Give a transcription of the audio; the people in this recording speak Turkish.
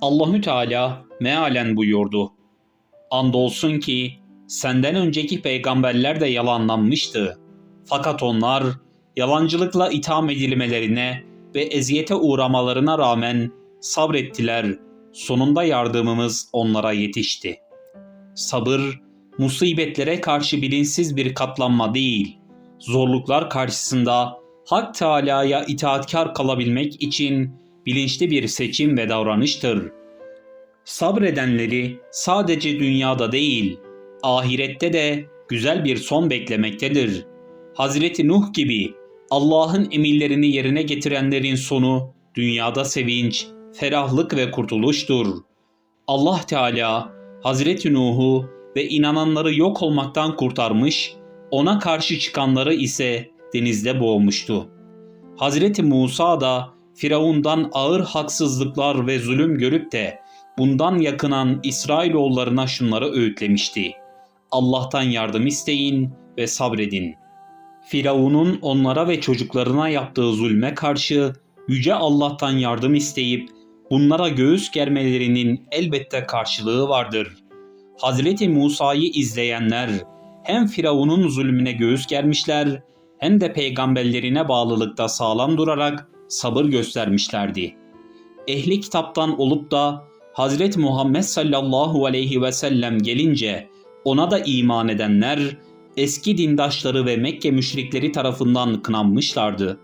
Allahü Teala mealen buyurdu. Andolsun ki senden önceki peygamberler de yalanlanmıştı. Fakat onlar yalancılıkla itham edilmelerine ve eziyete uğramalarına rağmen sabrettiler. Sonunda yardımımız onlara yetişti. Sabır, musibetlere karşı bilinçsiz bir katlanma değil, zorluklar karşısında Hak Teala'ya itaatkar kalabilmek için bilinçli bir seçim ve davranıştır. Sabredenleri sadece dünyada değil, ahirette de güzel bir son beklemektedir. Hazreti Nuh gibi Allah'ın emirlerini yerine getirenlerin sonu dünyada sevinç, ferahlık ve kurtuluştur. Allah Teala Hazreti Nuh'u ve inananları yok olmaktan kurtarmış, ona karşı çıkanları ise denizde boğmuştu. Hazreti Musa da Firavundan ağır haksızlıklar ve zulüm görüp de bundan yakınan İsrailoğullarına şunları öğütlemişti. Allah'tan yardım isteyin ve sabredin. Firavun'un onlara ve çocuklarına yaptığı zulme karşı Yüce Allah'tan yardım isteyip bunlara göğüs germelerinin elbette karşılığı vardır. Hazreti Musa'yı izleyenler hem Firavun'un zulmüne göğüs germişler hem de peygamberlerine bağlılıkta sağlam durarak sabır göstermişlerdi. Ehli kitaptan olup da Hazreti Muhammed sallallahu aleyhi ve sellem gelince ona da iman edenler eski dindaşları ve Mekke müşrikleri tarafından kınanmışlardı.